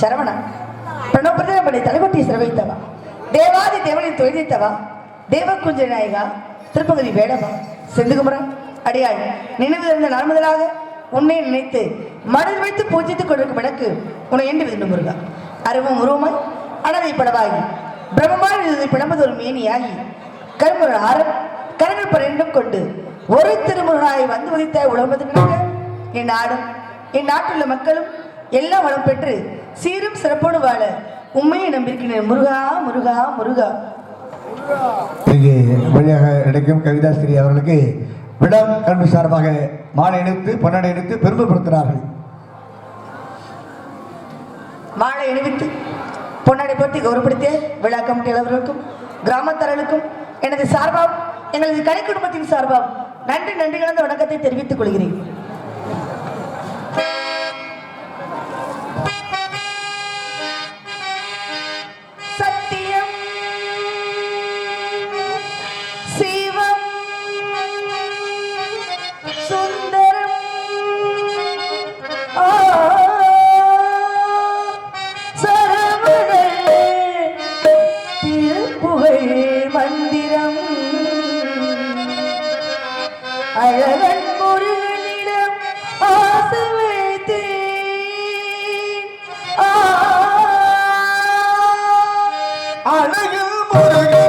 சரவணா. சரவண பிரணவப்பிரதமனை தலைவட்டி சிரவைத்தவா தேவாதி தேவனின் தொழிலித்தவா தேவகுஞ்ச நாயகா? திருப்பதி வேடவா? செந்துகுமரன் அடியாள் நினைவு இருந்த நாள் முதலாக உன்னை நினைத்து மனதில் வைத்து பூஜித்துக் கொண்டிருக்கும் எனக்கு உன்னை என்று விரும்பும் முருகா? அருவம் உருவமாய் அனதை படவாகி பிரம்மமாய் இருந்ததை பிளம்பது ஒரு மேனியாகி கருமுறை ஆரம் கரங்கள் பரண்டும் கொண்டு ஒரு திருமுருகனாய் வந்து உதித்த உழம்பது என் நாடும் என் நாட்டுள்ள மக்களும் எல்லாம் வளம் பெற்று சீரும் சிறப்போடு வாழ உண்மையை நம்பியிருக்கிறேன். முருகா முருகா முருகா. இங்கே வழியாக கிடைக்கும் கவிதாஸ்ரீ அவர்களுக்கு விடம் கல்வி சார்பாக மாலை எடுத்து பொன்னடை எடுத்து பெருமைப்படுத்தினார்கள் மாலை அணிவித்து பொன்னாடை போட்டி கௌரவப்படுத்திய விழா கமிட்டி அளவர்களுக்கும் கிராமத்தர்களுக்கும் எனது சார்பாகவும் எங்களது கலை குடும்பத்தின் சார்பாகவும் நன்றி நன்றி கலந்த வணக்கத்தை தெரிவித்துக் கொள்கிறேன். அழகில்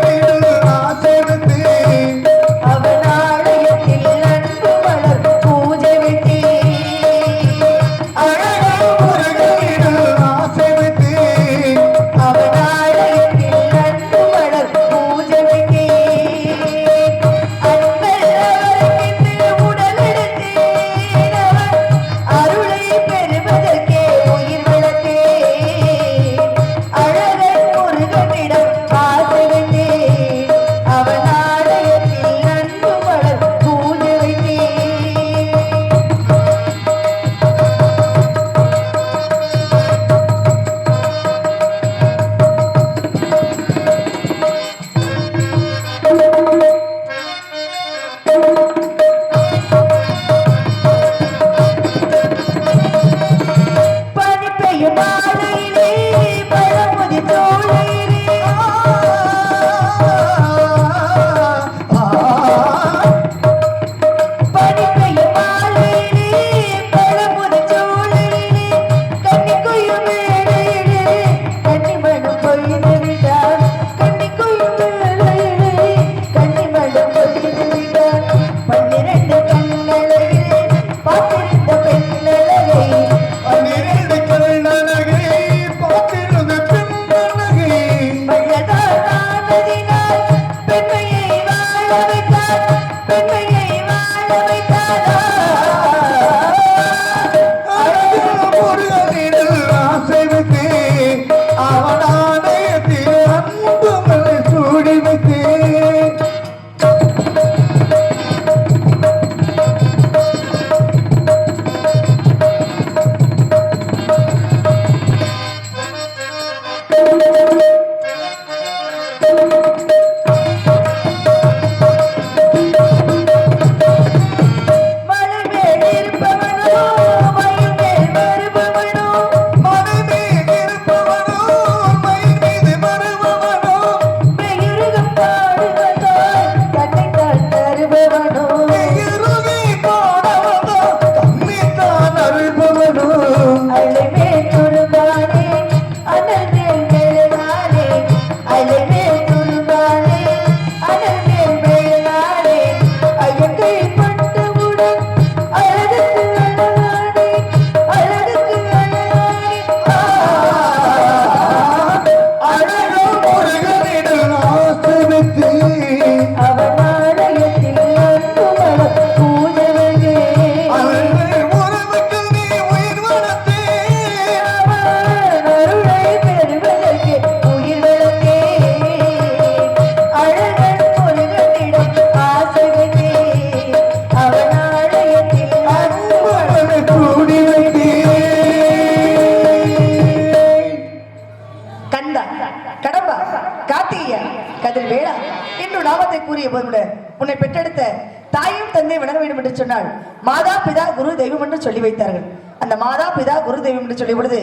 மாதா பிதா குரு தெய்வம் என்று சொல்லி வைத்தார்கள். அந்த மாதா பிதா குரு தெய்வம் என்று சொல்லிய பொழுது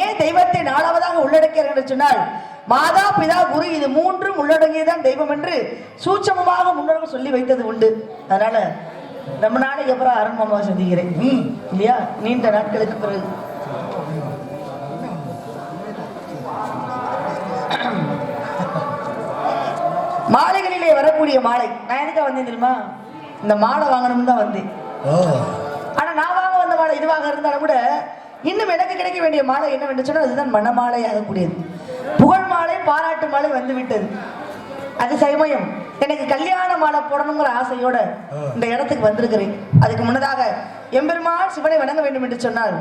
ஏன் தெய்வத்தை நாலாவதாக உள்ளடக்கிறார்கள் என்று சொன்னால் மாதா பிதா குரு இது மூன்றும் உள்ளடங்கியதான் தெய்வம் என்று சூட்சமமாக முன்னோர்கள் சொல்லி வைத்தது உண்டு. அதனால ரொம்ப நாளைக்கு அப்புறம் அருண்மாமாவை சந்திக்கிறேன். ம், இல்லையா? நீண்ட நாட்களுக்கு பிறகு. மாலைகளிலே வரக்கூடிய மாலை. நான் எதுக்காக வந்தேன் தெரியுமா? இந்த மாலை வாங்கணும்னு தான் வந்தேன். ஆனா நான் வாங்க வந்த மாலை இதுவாக இருந்தாலும் கூட இன்னும் எனக்கு கிடைக்க வேண்டிய மாலை என்னவென்று சொன்னால் அதுதான் மணமாலை ஆகக்கூடியது. புகழ் மாலை பாராட்டு மாலை வந்து விட்டது அது சமயம். எனக்கு கல்யாண மாலை போடணுங்கிற ஆசையோட இந்த இடத்துக்கு வந்திருக்கிறேன். அதுக்கு முன்னதாக எம்பெருமான் சிவனை வணங்க வேண்டும் என்று சொன்னால்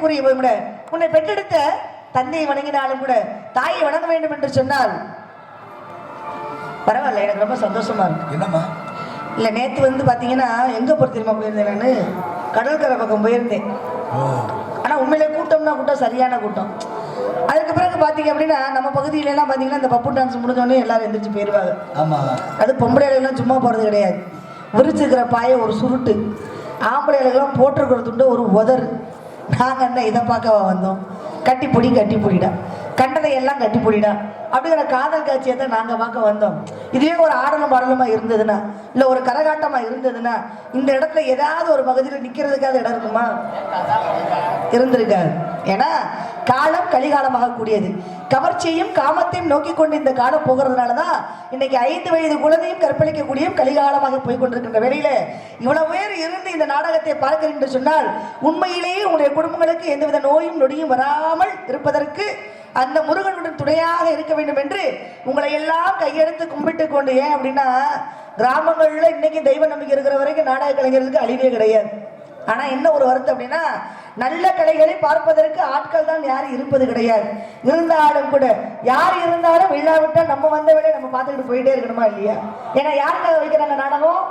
கூறிய போது கூட உன்னை பெற்றெடுத்த தந்தையை வணங்கினாலும் கூட தாயை வணங்க வேண்டும் என்று சொன்னால் பரவாயில்ல எனக்கு ரொம்ப சந்தோஷமா இருக்கு. என்னம்மா? இல்ல நேத்து வந்து பாத்தீங்கன்னா எங்க போய் தெரியுமா போயிருந்தேன் நானு? கடற்கரை பக்கம் போயிருந்தேன். ஆனா உண்மையிலே கூட்டம்னா கூட்டம் சரியான கூட்டம். அதுக்கு பிறகு பாத்தீங்க அப்படின்னா நம்ம பகுதியில எல்லாம் பாத்தீங்கன்னா இந்த பப்பு டான்ஸ் முடிஞ்சோடனே எல்லாரும் எந்திரிச்சு போயிருவாங்க. ஆமா. அது பொம்பளைகளுக்கெல்லாம் சும்மா போறது கிடையாது. விரிச்சிருக்கிற பாய ஒரு சுருட்டு. ஆம்பளைகளுக்கெல்லாம் போட்டிருக்கிற துண்டு ஒரு உதறு. நாங்கள் என்ன இதை பார்க்க வந்தோம்? கட்டி பொடி கட்டி கண்டதை எல்லாம் கட்டி போடிடா. அப்படிங்கிற காதல் காட்சியை தான் நாங்கள் பார்க்க வந்தோம். இதுவே ஒரு ஆடலும் பாடலுமா இருந்ததுன்னா? இல்லை ஒரு கரகாட்டமா இருந்ததுன்னா? இந்த இடத்துல ஏதாவது ஒரு பகுதியில் நிற்கிறதுக்காக இடம் இருக்குமா? இருந்திருக்காது. ஏன்னா காலம் கலிகாலமாக கூடியது. கவர்ச்சியையும் காமத்தையும் நோக்கி கொண்டு இந்த காலம் போகிறதுனால தான் இன்னைக்கு ஐந்து வயது குழந்தையும் கற்பழிக்கக்கூடிய கலிகாலமாக போய் கொண்டிருக்கின்ற வேளையில இவ்வளவு பேர் இருந்து இந்த நாடகத்தை பார்க்கிறேன் என்று சொன்னால் உண்மையிலேயே உங்களுடைய குடும்பங்களுக்கு எந்தவித நோயும் நொடியும் வராமல் இருப்பதற்கு அந்த முருகனுடன் துணையாக இருக்க வேண்டும் என்று உங்களை எல்லாம் கையெடுத்து கும்பிட்டு கொண்டு ஏன் அப்படின்னா கிராமங்கள்ல இன்னைக்கு தெய்வ நம்பிக்கை இருக்கிற வரைக்கும் நாடக கலைஞர்களுக்கு அழிவே கிடையாது. ஆனா என்ன ஒரு வருத்தம் அப்படின்னா நல்ல கலைகளை பார்ப்பதற்கு ஆட்கள் தான் யாரும் இருப்பது கிடையாது. இருந்தாலும் கூட யார் இருந்தாலும் இல்லாவிட்டால் நம்ம வந்த வேலையை நம்ம பார்த்துக்கிட்டு போயிட்டே இருக்கணுமா இல்லையா? ஏன்னா யாருக்காக வைக்கிறாங்க நாடகம்?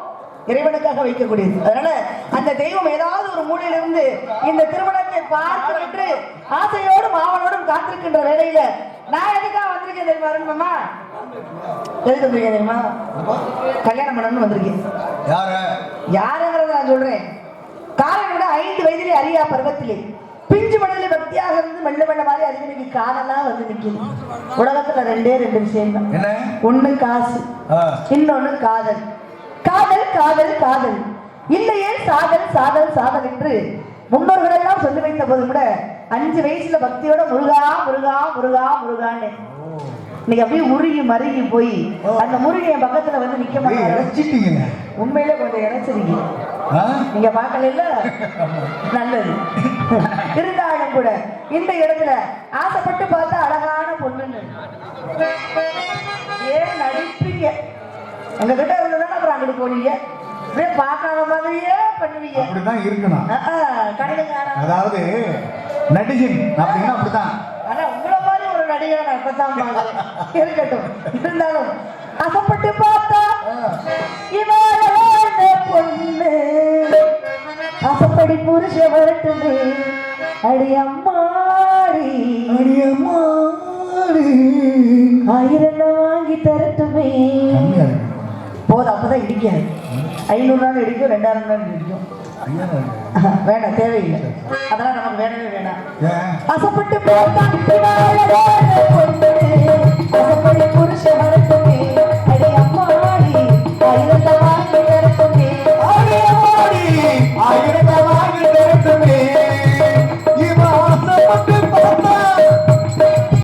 இறைவனுக்காக வைக்கக்கூடியது. அதனால அந்த தெய்வம் ஏதாவது ஒரு மூலையிலிருந்து இந்த திருமணத்தை பார்த்துவிட்டு ஆசையோடும் ஆவலோடும் காத்திருக்கின்ற வேலையில நான் எதுக்காக வந்திருக்கேன் தெரியுமா அருண்மாமா எதுக்கு வந்திருக்கேன் தெரியுமா? கல்யாணம் பண்ணணும்னு வந்திருக்கேன். யார? யாருங்கிறத நான் சொல்றேன். காலம் விட ஐந்து வயதிலே அறியா பருவத்திலே பிஞ்சு மனதிலே பக்தியாக இருந்து மெல்ல மெல்ல மாதிரி அறிவு இன்னைக்கு காதலா வந்து நிக்குது உலகத்துல ரெண்டே ரெண்டு விஷயம் தான் ஒண்ணு காசு. இன்னொன்னு காதல். காதல் காதல் காதல். இல்லையே சாதல் சாதல் சாதல் என்று முன்னோர்கள் எல்லாம் சொல்லி வைத்த போது கூட அஞ்சு வயசுல பக்தியோட முருகா முருகா முருகா முருகான்னு. இன்னைக்கு அப்படியே உருகி மருகி போய் அந்த முருகி என் பக்கத்துல வந்து நிக்க இறைச்சிட்டீங்க. உண்மையிலே கொஞ்சம் இணைச்சிருக்கீங்க? நீங்க பார்க்கல நல்லது. இருந்தாலும் கூட இந்த இடத்துல ஆசைப்பட்டு பார்த்தா அழகான பொண்ணுன்னு. ஏன் நடிப்பீங்க? எங்க கிட்ட இருந்ததுன்னா அப்புறம் அங்கிட்டு போனீங்க. அப்படியே பார்க்காத மாதிரியே பண்ணுவீங்க. அப்படிதான் இருக்கணும். காணாம. அதாவது நடிகன் அப்படின்னா அப்படிதான் ஆனா உங்களை மாதிரி ஒரு நடிகரை நான் இப்பதான். இருக்கட்டும். இருந்தாலும் ஆசைப்பட்டு பார்த்தா வாழ்ந்த பொண்ணு. ஆசைப்படி புருஷ வரட்டுமே. அடி அம்மாடி. அடியம்மாடி. ஆயிரம் வாங்கி தரட்டுமே. போதும் அப்போ தான் இடிக்காது. ஐநூறு நாள் இடிக்கும் ரெண்டாயிரம் நாள் இடிக்கும் வேண்டாம் தேவையில்லை. அதெல்லாம் நமக்கு வேணவே வேண்டாம் அசப்பட்டு போதான் அசப்பட்டு புருஷ வரட்டும்